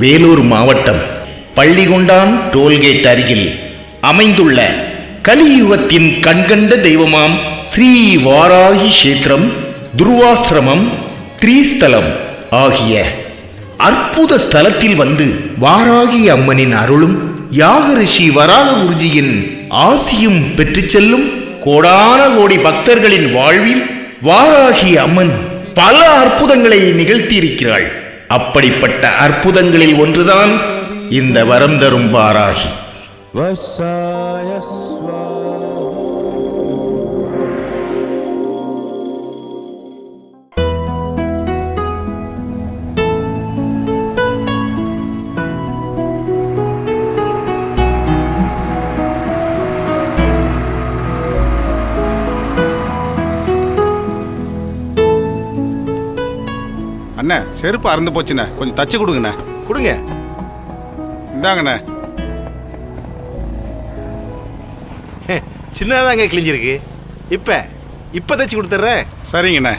வேலூர் மாவட்டம் பள்ளிகொண்டான் டோல்கேட் அருகில் அமைந்துள்ள கலியுகத்தின் கண்கண்ட தெய்வமாம் ஸ்ரீ வாராகி கஷேத்திரம் துருவாசிரமம் த்ரீஸ்தலம் ஆகிய அற்புத ஸ்தலத்தில் வந்து வாராகி அம்மனின் அருளும் யாக ரிஷி வராக குருஜியின் ஆசியும் பெற்றுச் செல்லும் கோடான கோடி பக்தர்களின் வாழ்வில் வாராகி அம்மன் பல அற்புதங்களை நிகழ்த்தியிருக்கிறாள். அப்படிப்பட்ட அற்புதங்களில் ஒன்றுதான் இந்த வரம் தரும் பாராகி. வசாயஸ்வா அண்ணே செருப்பு அறந்து போச்சுண்ணே. கொஞ்சம் தச்சு கொடுங்கண்ணே. கொடுங்க. இந்தாங்கண்ணே. சின்னதாங்க கிழிஞ்சிருக்கு. இப்ப இப்ப தச்சு கொடுத்துட்றேன் சரிங்கண்ணே.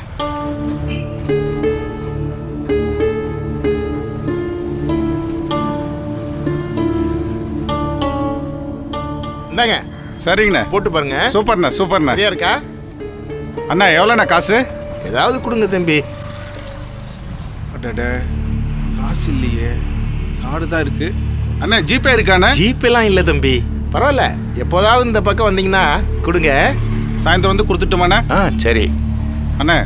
இந்தாங்க. சரிங்கண்ணே. போட்டு பாருங்க. சூப்பர்ண்ணே சூப்பர்ண்ணே. சரியா இருக்கா? அண்ணா எவ்வளோண்ணே காசு? ஏதாவது கொடுங்க தம்பி. அடட காசு இல்லையே. கார்டு தான் இருக்கு. அண்ணா ஜிபே இருக்காண்ணே ஜிபேலாம் இல்ல தம்பி. பரவாயில்ல. எப்போதாவது இந்த பக்கம் வந்தீங்கன்னா கொடுங்க. சாயந்தரம் வந்து கொடுத்துட்டுமாண்ணே ஆ சரி. அண்ணே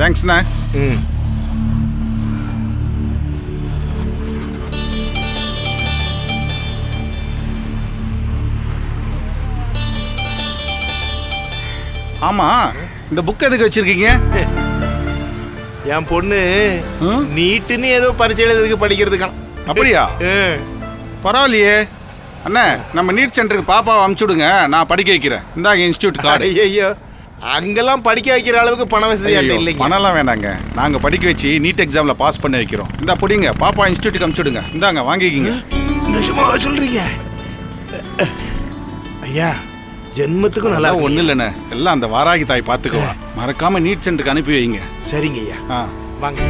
தேங்க்ஸ்ண்ணே ம். ஆமாம் இந்த புக் எதுக்கு வச்சிருக்கீங்க? என் பொண்ணு? நீட்டுன்னு ஏதோ பரிச்சை எழுதுறதுக்கு படிக்கிறதுக்கான் அப்படியா. பரவாயில்லையே. அண்ணே நம்ம நீட் சென்டருக்கு பாப்பாவை அமுச்சு விடுங்க. நான் படிக்க வைக்கிறேன். இந்தாங்க இன்ஸ்டியூட் கார்டு. ஐயையோ. அங்கெல்லாம் படிக்க வைக்கிற அளவுக்கு பண வசதி ஐயோ, இல்லைங்க. பணம்லாம் வேணாங்க. நாங்க படிக்க வச்சு நீட் எக்ஸாம்ல பாஸ் பண்ணி வைக்கிறோம். இந்த புடிங்க. பாப்பா இன்ஸ்டியூட்டுக்கு அனுப்பிச்சுடுங்க இந்தாங்க வாங்கிக்கிங்க. நிஜமா சொல்றீங்க? ஐயா ஜென்மத்துக்கும் நல்லா ஒன்றும் இல்லைண்ணே எல்லாம் அந்த வாராகி தாய் பார்த்துக்குவா. மறக்காம நீட் சென்டருக்கு அனுப்பி வைங்க. சரிங்க ஐயா ஆ. வாங்க.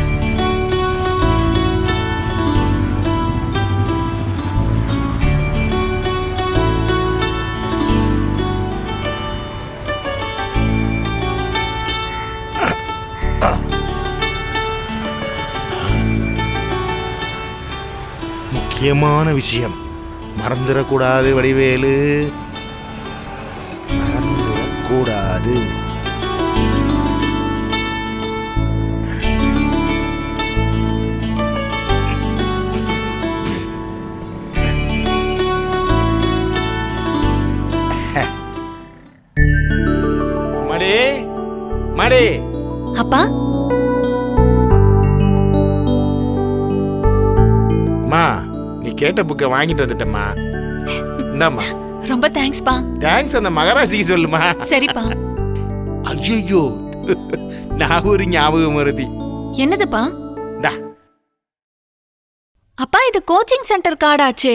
முக்கியமான விஷயம். மறந்துடக்கூடாது வடிவேலு. மடி மடி. அப்பா? மா நீ கேட்ட புக்கை வாங்கிட்டு வந்துட்டம்மா. இந்தாம்மா. ரொம்ப தேங்க்ஸ்ப்பா. தேங்க்ஸ் அந்த மகராசிக்கு சொல்லுமா? சரிப்பா. ஐயோ நான் ஒரு ஞாபகம் வருதி. என்னதுப்பா? டா அப்பா இது கோச்சிங் சென்டர் கார்டாச்சே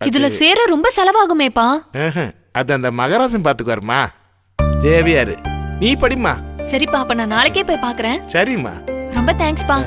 இதுல சேர ரொம்ப செலவாகுமேப்பா. அது அந்த மகராசன் பாத்துக்குவாருமா? தேவியாரு. நீ படிம்மா. சரிப்பா அப்ப நான் நாளைக்கே போய் பாக்குறேன். சரிம்மா. ரொம்ப தேங்க்ஸ்ப்பா.